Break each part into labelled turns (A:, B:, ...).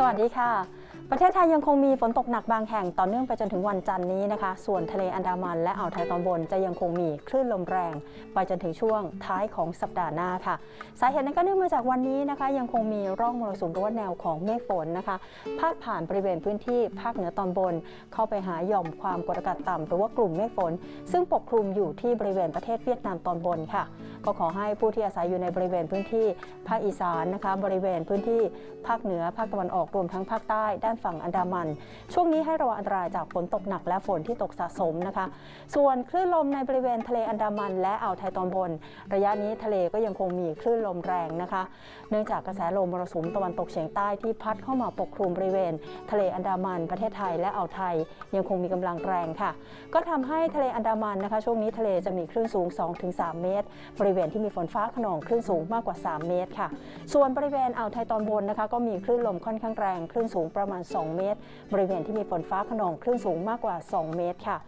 A: สวัสดีค่ะ ประเทศไทยยังคงมีฝนตกหนักบางแห่งต่อเนื่องไปจนถึงวันจันทร์นี้นะคะ ส่วนทะเลอันดามันและอ่าวไทยตอนบนจะยังคงมีคลื่นลมแรง ไปจนถึงช่วงท้ายของสัปดาห์หน้าค่ะ สาเหตุนั้นก็เนื่องมาจากวันนี้นะคะ ยังคงมีร่องมรสุมหรือว่าแนวของเมฆฝนนะคะพาดผ่านบริเวณพื้นที่ภาคเหนือตอนบน เข้าไปหาหย่อมความกดอากาศต่ำหรือว่ากลุ่มเมฆฝน ซึ่งปกคลุมอยู่ที่บริเวณประเทศเวียดนามตอนบนค่ะ ก็ขอให้ผู้ที่อาศัยอยู่ในบริเวณพื้นที่ภาคอีสานนะคะ บริเวณพื้นที่ภาคเหนือภาคตะวันออกรวมทั้งภาคใต้ด้านฝั่งอันดามัน ช่วงนี้ให้ระวังอันตรายจากฝนตกหนักและฝนที่ตกสะสมนะคะ ส่วนคลื่นลมในบริเวณทะเลอันดามันและอ่าวไทยตอนบน ระยะนี้ทะเลก็ยังคงมีคลื่นลมแรงนะคะ เนื่องจากกระแสลมมรสุมตะวันตกเฉียงใต้ที่พัดเข้ามาปกคลุมบริเวณ ทะเลอันดามันประเทศไทยและอ่าวไทยยังคงมีกำลังแรงค่ะ ก็ทำให้ทะเลอันดามันนะคะ ช่วงนี้ทะเลจะมีคลื่นสูง 2-3 เมตร บริเวณที่มีฝนฟ้าขนองคลื่นสูงมากกว่า 3 เมตรค่ะ ส่วนบริเวณอ่าวไทยตอนบนนะคะ ก็มีคลื่นลมค่อนข้างแรง คลื่นสูงประมาณ2 เมตร บริเวณที่มีฝนฟ้าขนองคลื่นสูงมากกว่า 2 เมตรค่ะ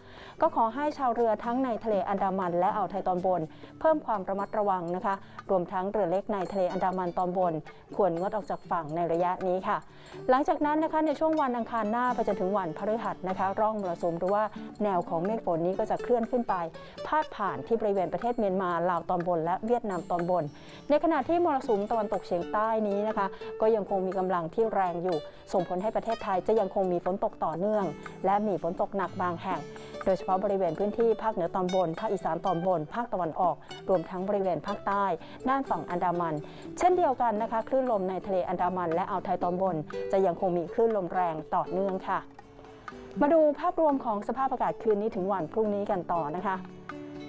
A: ก็ขอให้ชาวเรือทั้งในทะเลอันดามันและอ่าวไทยตอนบน เพิ่มความระมัดระวังนะคะ รวมทั้งเรือเล็กในทะเลอันดามันตอนบน ควรงดออกจากฝั่งในระยะนี้ค่ะ หลังจากนั้นนะคะในช่วงวันอังคารหน้าไปจนถึงวันพฤหัสนะคะ ร่องมรสุมหรือว่าแนวของเมฆฝนนี้ก็จะเคลื่อนขึ้นไป พาดผ่านที่บริเวณประเทศเมียนมาลาวตอนบน และเวียดนามตอนบน ในขณะที่มรสุมตะวันตกเฉียงใต้นี้นะคะ ก็ยังคงมีกำลังที่แรงอยู่ ส่งผลให้ประเทศไทยจะยังคงมีฝนตกต่อเนื่อง และมีฝนตกหนักบางแห่ง โดยเฉพาะบริเวณพื้นที่ภาคเหนือตอนบน ภาคอีสานตอนบน ภาคตะวันออก รวมทั้งบริเวณภาคใต้ด้านฝั่งอันดามัน เช่นเดียวกันนะคะคลื่นลมในทะเลอันดามัน และอ่าวไทยตอนบน จะยังคงมีคลื่นลมแรงต่อเนื่องค่ะ มาดูภาพรวมของสภาพอากาศคืนนี้ถึงวันพรุ่งนี้กันต่อนะคะ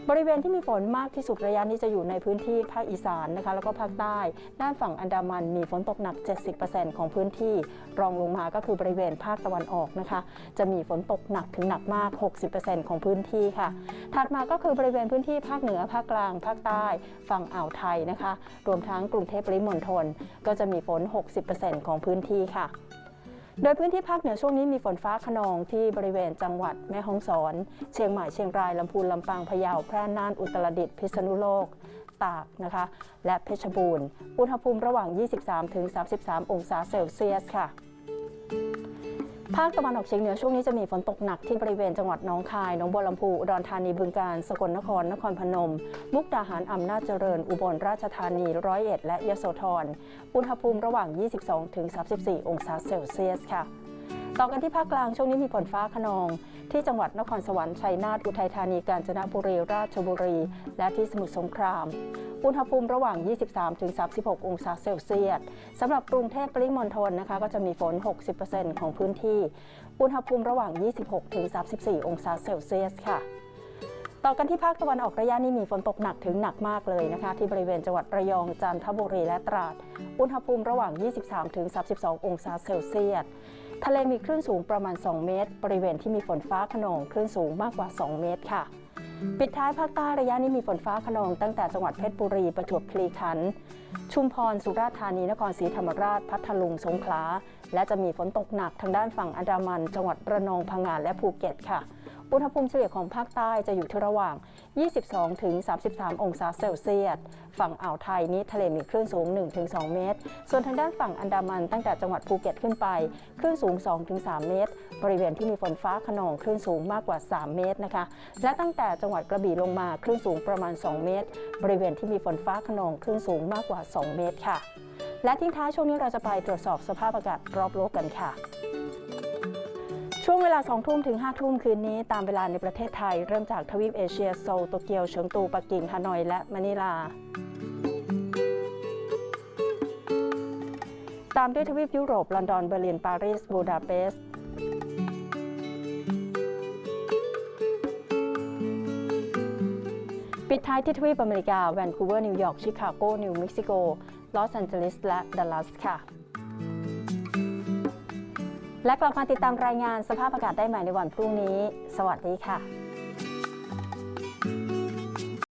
A: บริเวณที่มีฝนมากที่สุดระยะนี้จะอยู่ในพื้นที่ภาคอีสานนะคะ แล้วก็ภาคใต้ ด้านฝั่งอันดามันมีฝนตกหนัก 70%ของพื้นที่ รองลงมาก็คือบริเวณภาคตะวันออกนะคะ จะมีฝนตกหนักถึงหนักมาก 60%ของพื้นที่ค่ะ ถัดมาก็คือบริเวณพื้นที่ภาคเหนือ ภาคกลาง ภาคใต้ ฝั่งอ่าวไทยนะคะ รวมทั้งกรุงเทพปริมณฑลก็จะมีฝน 60%ของพื้นที่ค่ะ โดยพื้นที่ภาคเหนือช่วงนี้มีฝนฟ้าขนองที่บริเวณจังหวัดแม่ฮ่องสอน เชียงใหม่เชียงรายลำพูนลำปางพะเยาแพร่น่านอุตรดิตถ์พิษณุโลกตากนะคะและเพชรบูรณ์อุณหภูมิระหว่าง 23-33 องศาเซลเซียสค่ะ ภาคตะวันออกเฉียงเหนือช่วงนี้จะมีฝนตกหนักที่บริเวณจังหวัดหนองคาย หนองบัวลำพู อุดรธานี บึงกาฬ สกลนคร นครพนม มุกดาหาร อำนาจเจริญ อุบลราชธานี ร้อยเอ็ด และยโสธร อุณหภูมิระหว่าง 22-34 องศาเซลเซียสค่ะ ต่อกันที่ภาคกลางช่วงนี้มีฝนฟ้าขนอง ที่จังหวัดนครสวรรค์ ชัยนาท อุทัยธานี กาญจนบุรี ราชบุรี และที่สมุทรสงคราม อุณหภูมิระหว่าง 23-36 องศาเซลเซียสสำหรับกรุงเทพปริมณฑลนะคะก็จะมีฝน 60%ของพื้นที่ อุณหภูมิระหว่าง 26-34 องศาเซลเซียสค่ะต่อกันที่ภาคตะวันออกระยะนี้มีฝนตกหนักถึงหนักมากเลยนะคะ ที่บริเวณจังหวัดระยองจันทบุรีและตราด อุณหภูมิระหว่าง 23-32 องศาเซลเซียสทะเลมีคลื่นสูงประมาณ 2 เมตร บริเวณที่มีฝนฟ้าขนองคลื่นสูงมากกว่า 2 เมตรค่ะ ปิดท้ายภาคใต้ระยะนี้มีฝนฟ้าขนอง ตั้งแต่จังหวัดเพชรบุรีประจวบคีรีขันธ์ชุมพร สุราษฎร์ธานีนครศรีธรรมราช พัทลุงสงขลาและจะมีฝนตกหนักทางด้านฝั่งอันดามัน จังหวัดระนองพังงาและภูเก็ตค่ะ อุณหภูมิเฉลี่ยของภาคใต้จะอยู่ที่ระหว่าง 22 ถึง 33 องศาเซลเซียส ฝั่งอ่าวไทยนี้ทะเลมีคลื่นสูง 1-2 เมตร ส่วนทางด้านฝั่งอันดามันตั้งแต่จังหวัดภูเก็ตขึ้นไป คลื่นสูง 2-3 เมตร บริเวณที่มีฝนฟ้าขนองคลื่นสูงมากกว่า 3 เมตรนะคะ และตั้งแต่จังหวัดกระบี่ลงมาคลื่นสูงประมาณ 2 เมตร บริเวณที่มีฝนฟ้าขนองคลื่นสูงมากกว่า 2 เมตรค่ะ และทิ้งท้ายช่วงนี้เราจะไปตรวจสอบสภาพอากาศรอบโลกกันค่ะ ช่วงเวลา 2 ทุ่มถึง 5 ทุ่มคืนนี้ตามเวลาในประเทศไทย เริ่มจากทวีปเอเชียโซลโตเกียวเฉิงตูปักกิ่งฮานอย และมะนิลา ตามด้วยทวีปยุโรป ลอนดอนเบอร์ลินปารีสบูดาเปสต์ปิดท้ายที่ทวีปอเมริกาแวนคูเวอร์นิวยอร์กชิคาโกนิวเม็กซิโกลอสแอนเจลิสและดัลลัสค่ะ และกลับมาติดตามรายงานสภาพอากาศได้ใหม่ในวันพรุ่งนี้ สวัสดีค่ะ